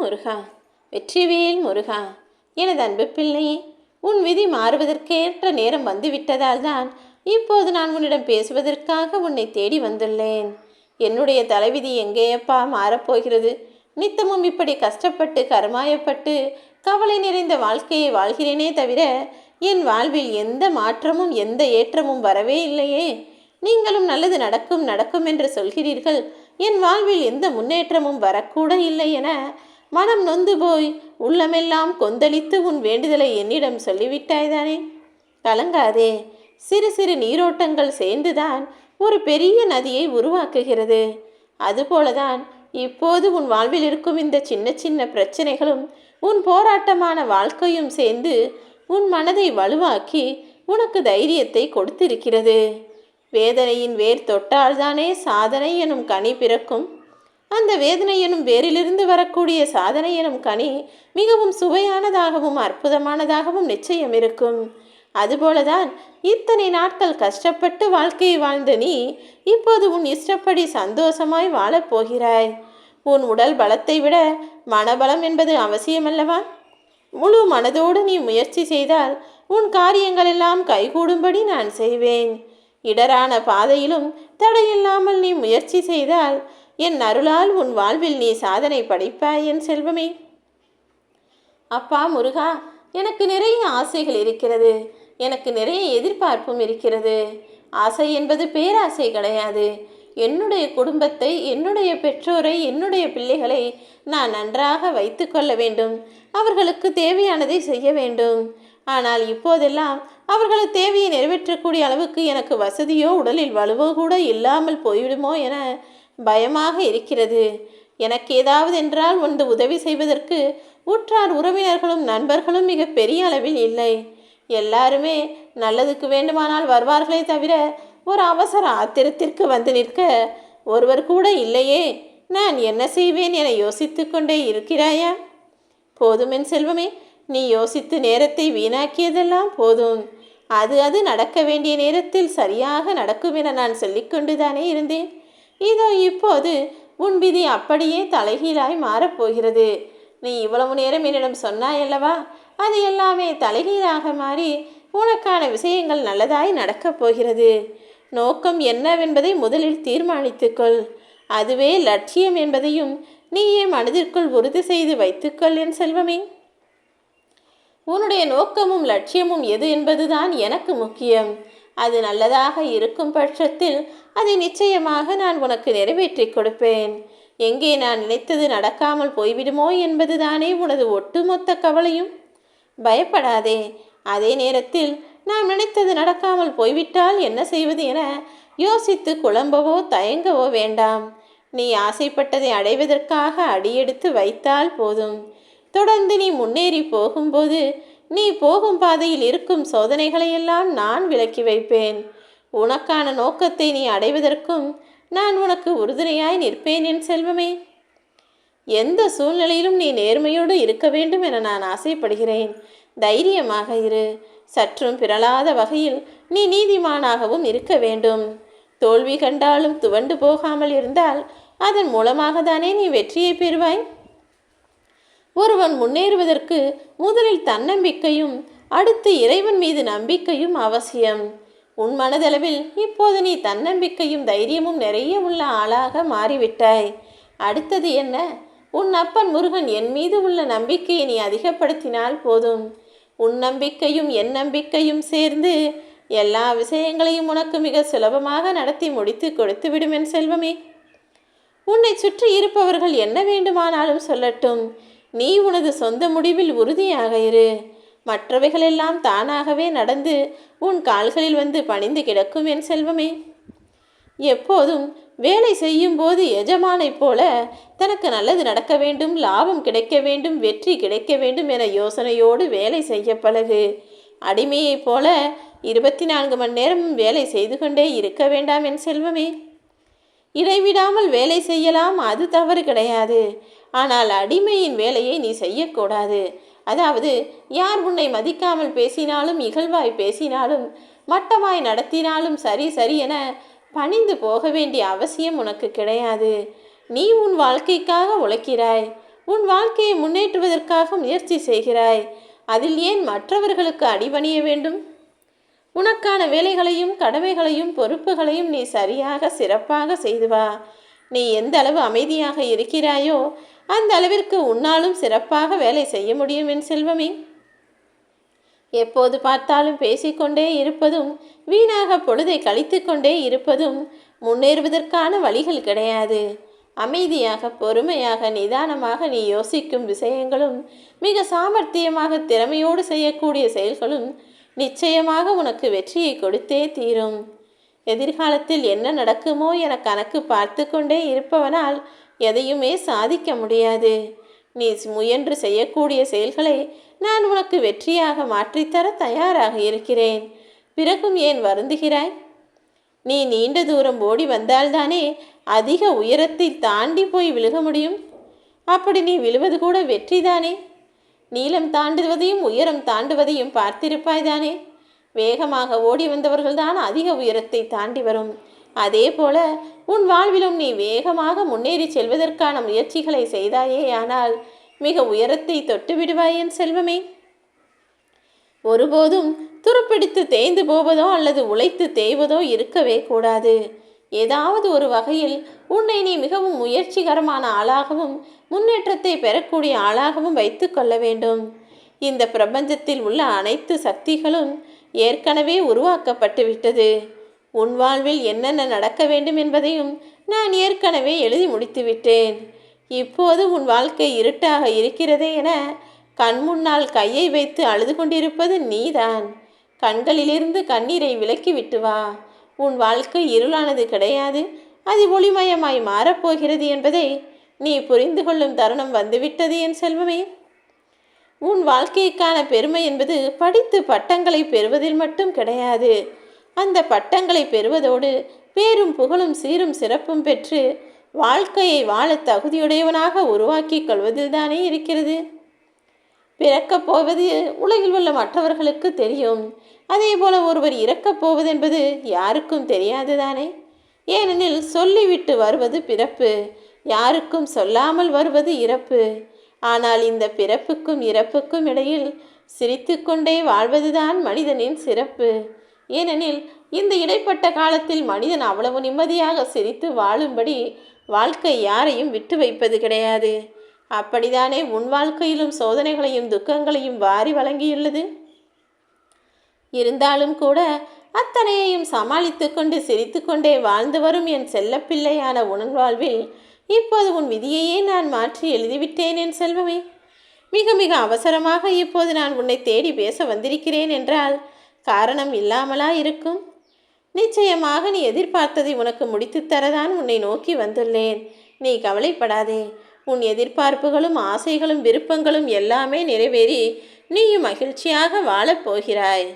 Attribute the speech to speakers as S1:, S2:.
S1: முருகா வெற்றிவேல் முருகா எனது அன்பு பிள்ளையே உன் விதி மாறுவதற்கேற்ற நேரம் வந்துவிட்டதால் தான் இப்போது நான் உன்னிடம் பேசுவதற்காக உன்னை தேடி வந்துள்ளேன். என்னுடைய தலைவிதி எங்கேயப்பா மாறப்போகிறது? நித்தமும் இப்படி கஷ்டப்பட்டு கருமாயப்பட்டு கவலை நிறைந்த வாழ்க்கையை வாழ்கிறேனே தவிர என் வாழ்வில் எந்த மாற்றமும் எந்த ஏற்றமும் வரவே இல்லையே. நீங்களும் நல்லது நடக்கும் நடக்கும் என்று சொல்கிறீர்கள். என் வாழ்வில் எந்த முன்னேற்றமும் வரக்கூட இல்லை என மனம் நொந்து போய் உள்ளமெல்லாம் கொந்தளித்து உன் வேண்டுதலை என்னிடம் சொல்லிவிட்டாய்தானே கலங்காதே. சிறு சிறு நீரோட்டங்கள் சேர்ந்துதான் ஒரு பெரிய நதியை உருவாக்குகிறது. அதுபோலதான் இப்போது உன் வாழ்வில் இருக்கும் இந்த சின்ன சின்ன பிரச்சனைகளும் உன் போராட்டமான வாழ்க்கையும் சேர்ந்து உன் மனதை வலுவாக்கி உனக்கு தைரியத்தை கொடுத்திருக்கிறது. வேதனையின் வேர் தொட்டால்தானே சாதனை எனும் கனி பிறக்கும். அந்த வேதனை எனும் வேரிலிருந்து வரக்கூடிய சாதனை எனும் கனி மிகவும் சுவையானதாகவும் அற்புதமானதாகவும் நிச்சயம் இருக்கும் அதுபோலதான் இத்தனை நாட்கள் கஷ்டப்பட்டு வாழ்க்கையை வாழ்ந்த நீ இப்போது உன் இஷ்டப்படி சந்தோஷமாய் வாழப் போகிறாய். உன் உடல் பலத்தை விட மனபலம் என்பது அவசியமல்லவா? முழு மனதோடு நீ முயற்சி செய்தால் உன் காரியங்களெல்லாம் கைகூடும்படி நான் செய்வேன். இடரான பாதையிலும் தடையில்லாமல் நீ முயற்சி செய்தால் என் அருளால் உன் வாழ்வில் நீ சாதனை படைப்பாய் என் செல்வமே. அப்பா முருகா எனக்கு நிறைய ஆசைகள் இருக்கிறது. எனக்கு நிறைய எதிர்பார்ப்பும் இருக்கிறது. ஆசை என்பது பேராசை கிடையாது. என்னுடைய குடும்பத்தை என்னுடைய பெற்றோரை என்னுடைய பிள்ளைகளை நான் நன்றாக வைத்து கொள்ள வேண்டும். அவர்களுக்கு தேவையானதை செய்ய வேண்டும். ஆனால் இப்போதெல்லாம் அவர்களது தேவையை நிறைவேற்றக்கூடிய அளவுக்கு எனக்கு வசதியோ உடலில் வலுவோ கூட இல்லாமல் போய்விடுமோ என பயமாக இருக்கிறது. எனக்கு ஏதாவது என்றால் வந்து உதவி செய்வதற்கு உற்றார் உறவினர்களும் நண்பர்களும் மிக பெரிய அளவில் இல்லை. எல்லாருமே நல்லதுக்கு வேண்டுமானால் வருவார்களே தவிர ஒரு அவசர ஆத்திரத்திற்கு வந்து நிற்க ஒருவர் கூட இல்லையே. நான் என்ன செய்வேன் என யோசித்து கொண்டே இருக்கிறாயா? போதும் என் செல்வமே நீ யோசித்து நேரத்தை வீணாக்கியதெல்லாம் போதும். அது அது நடக்க வேண்டிய நேரத்தில் சரியாக நடக்கும் என நான் சொல்லிக்கொண்டுதானே இருந்தேன். இதோ இப்போது உன் விதி அப்படியே தலைகீழாய் மாறப்போகிறது. நீ இவ்வளவு நேரம் என்னிடம் சொன்னாயல்லவா அது எல்லாமே தலைகீழாக மாறி உனக்கான விஷயங்கள் நல்லதாய் நடக்கப் போகிறது. நோக்கம் என்னவென்பதை முதலில் தீர்மானித்துக்கொள் அதுவே லட்சியம் என்பதையும் நீயே மனதிற்குள் உறுதி செய்து வைத்துக்கொள் என் செல்வமே. உன்னுடைய நோக்கமும் லட்சியமும் எது என்பதுதான் எனக்கு முக்கியம். அது நல்லதாக இருக்கும் பட்சத்தில் அதை நிச்சயமாக நான் உனக்கு நிறைவேற்றி கொடுப்பேன். எங்கே நான் நினைத்தது நடக்காமல் போய்விடுமோ என்பதுதானே உனது ஒட்டுமொத்த கவலையும். பயப்படாதே. அதே நேரத்தில் நான் நினைத்தது நடக்காமல் போய்விட்டால் என்ன செய்வது என யோசித்து குழம்பவோ தயங்கவோ வேண்டாம். நீ ஆசைப்பட்டதை அடைவதற்காக அடியெடுத்து வைத்தால் போதும். தொடர்ந்து நீ முன்னேறி போகும்போது நீ போகும் பாதையில் இருக்கும் சோதனைகளையெல்லாம் நான் விலக்கி வைப்பேன். உனக்கான நோக்கத்தை நீ அடைவதற்கும் நான் உனக்கு உறுதுணையாய் நிற்பேன் என் செல்வமே. எந்த சூழ்நிலையிலும் நீ நேர்மையோடு இருக்க வேண்டும் என நான் ஆசைப்படுகிறேன். தைரியமாக இரு. சற்றும் பிறளாத வகையில் நீ நீதிமானாகவும் இருக்க வேண்டும். தோல்வி கண்டாலும் துவண்டு போகாமல் இருந்தால் அதன் மூலமாக தானே நீ வெற்றியை பெறுவாய்? ஒருவன் முன்னேறுவதற்கு முதலில் தன்னம்பிக்கையும் அடுத்து இறைவன் மீது நம்பிக்கையும் அவசியம். உன் மனதளவில் இப்போது நீ தன்னம்பிக்கையும் தைரியமும் நிறைய உள்ள ஆளாக மாறிவிட்டாய். அடுத்தது என்ன? உன் அப்பன் முருகன் என் மீது உள்ள நம்பிக்கையை நீ அதிகப்படுத்தினால் போதும். உன் நம்பிக்கையும் என் நம்பிக்கையும் சேர்ந்து எல்லா விஷயங்களையும் உனக்கு மிக சுலபமாக நடத்தி முடித்து கொடுத்து விடும் என் செல்வமே. உன்னை சுற்றி இருப்பவர்கள் என்ன வேண்டுமானாலும் சொல்லட்டும். நீ உனது சொந்த முடிவில் உறுதியாக இரு. மற்றவைகளெல்லாம் தானாகவே நடந்து உன் கால்களில் வந்து பணிந்து கிடக்கும் என் செல்வமே. எப்போதும் வேலை செய்யும் போது எஜமானைப் போல தனக்கு நல்லது நடக்க வேண்டும் லாபம் கிடைக்க வேண்டும் வெற்றி கிடைக்க வேண்டும் என யோசனையோடு வேலை செய்ய பழகு. அடிமையைப் போல இருபத்தி நான்கு மணி நேரமும் வேலை செய்து கொண்டே இருக்க வேண்டாம் என் செல்வமே. இடைவிடாமல் வேலை செய்யலாம் அது தவறு கிடையாது. ஆனால் அடிமையின் வேலையை நீ செய்யக்கூடாது. அதாவது யார் உன்னை மதிக்காமல் பேசினாலும் இகழ்வாய் பேசினாலும் மட்டமாய் நடத்தினாலும் சரி சரி என பணிந்து போக வேண்டிய அவசியம் உனக்கு கிடையாது. நீ உன் வாழ்க்கைக்காக உழைக்கிறாய். உன் வாழ்க்கையை முன்னேற்றுவதற்காக முயற்சி செய்கிறாய். அதில் ஏன் மற்றவர்களுக்கு அடிபணிய வேண்டும்? உனக்கான வேலைகளையும் கடமைகளையும் பொறுப்புகளையும் நீ சரியாக சிறப்பாக செய்து வா. நீ எந்த அளவு அமைதியாக இருக்கிறாயோ அந்த அளவிற்கு உன்னாலும் சிறப்பாக வேலை செய்ய முடியும் என் செல்வமே. எப்போது பார்த்தாலும் பேசிக்கொண்டே இருப்பதும் வீணாக பொழுதை கழித்து கொண்டே இருப்பதும் முன்னேறுவதற்கான வழிகள் கிடையாது. அமைதியாக பொறுமையாக நிதானமாக நீ யோசிக்கும் விஷயங்களும் மிக சாமர்த்தியமாக திறமையோடு செய்யக்கூடிய செயல்களும் நிச்சயமாக உனக்கு வெற்றியை கொடுத்தே தீரும். எதிர்காலத்தில் என்ன நடக்குமோ என கணக்கு பார்த்து கொண்டே இருப்பவனால் எதையுமே சாதிக்க முடியாது. நீ முயன்று செய்யக்கூடிய செயல்களை நான் உனக்கு வெற்றியாக மாற்றித்தர தயாராக இருக்கிறேன். பிறகும் ஏன் வருந்துகிறாய்? நீ நீண்ட தூரம் ஓடி வந்தால்தானே அதிக உயரத்தை தாண்டி போய் விழுக முடியும். அப்படி நீ விழுவது கூட வெற்றிதானே? நீளம் தாண்டுவதையும் உயரம் தாண்டுவதையும் பார்த்திருப்பாய்தானே? வேகமாக ஓடி வந்தவர்கள்தான் அதிக உயரத்தை தாண்டி வரும். அதே போல உன் வாழ்விலும் நீ வேகமாக முன்னேறி செல்வதற்கான முயற்சிகளை செய்தாயே ஆனால் மிக உயரத்தை தொட்டு விடுவாய் என் செல்வமே. ஒருபோதும் துருப்பிடித்து தேய்ந்து போவதோ அல்லது உழைத்து தேய்வதோ இருக்கவே கூடாது. ஏதாவது ஒரு வகையில் உன்னை நீ மிகவும் முயற்சிகரமான ஆளாகவும் முன்னேற்றத்தை பெறக்கூடிய ஆளாகவும் வைத்து கொள்ள வேண்டும். இந்த பிரபஞ்சத்தில் உள்ள அனைத்து சக்திகளும் ஏற்கனவே உருவாக்கப்பட்டு விட்டது உன் வாழ்வில் என்னென்ன நடக்க வேண்டும் என்பதையும் நான் ஏற்கனவே எழுதி முடித்து விட்டேன் இப்போது உன் வாழ்க்கை இருட்டாக இருக்கிறதே என கண் முன்னால் கையை வைத்து அழுது கொண்டிருப்பது நீதான். கண்களிலிருந்து கண்ணீரை விலக்கி விட்டு வா. உன் வாழ்க்கை இருளானது கிடையாது. அது ஒளிமயமாய் மாறப்போகிறது என்பதை நீ புரிந்து கொள்ளும் தருணம் வந்துவிட்டது என் செல்வமே. உன் வாழ்க்கைக்கான பெருமை என்பது படித்து பட்டங்களை பெறுவதில் மட்டும் கிடையாது. அந்த பட்டங்களை பெறுவதோடு பேரும் புகழும் சீரும் சிறப்பும் பெற்று வாழ்க்கையை வாழ தகுதியுடையவனாக உருவாக்கிக் கொள்வதில்தானே இருக்கிறது? பிறக்கப் போவது உலகில் உள்ள மற்றவர்களுக்கு தெரியும். அதே போல ஒருவர் இறக்கப் போவதென்பது யாருக்கும் தெரியாதுதானே? ஏனெனில் சொல்லிவிட்டு வருவது பிறப்பு யாருக்கும் சொல்லாமல் வருவது இறப்பு. ஆனால் இந்த பிறப்புக்கும் இறப்புக்கும் இடையில் சிரித்துக்கொண்டே வாழ்வதுதான் மனிதனின் சிறப்பு. ஏனெனில் இந்த இடைப்பட்ட காலத்தில் மனிதன் அவ்வளவு நிம்மதியாக சிரித்து வாழும்படி வாழ்க்கை யாரையும் விட்டு வைப்பது கிடையாது. அப்படிதானே உன் வாழ்க்கையிலும் சோதனைகளையும் துக்கங்களையும் வாரி வழங்கியுள்ளது? இருந்தாலும் கூட அத்தனையையும் சமாளித்து கொண்டு சிரித்து கொண்டே வாழ்ந்து வரும் என் செல்லப்பிள்ளையான உணன் வாழ்வில் இப்போது உன் விதியையே நான் மாற்றி எழுதிவிட்டேன் என் செல்வமே. மிக மிக அவசரமாக இப்போது நான் உன்னை தேடி பேச வந்திருக்கிறேன் என்றால் காரணம் இல்லாமலா இருக்கும்? நிச்சயமாக நீ எதிர்பார்த்ததை உனக்கு முடித்து தரதான் உன்னை நோக்கி வந்துள்ளேன். நீ கவலைப்படாதே. உன் எதிர்பார்ப்புகளும் ஆசைகளும் விருப்பங்களும் எல்லாமே நிறைவேறி நீயும் மகிழ்ச்சியாக வாழப்போகிறாய்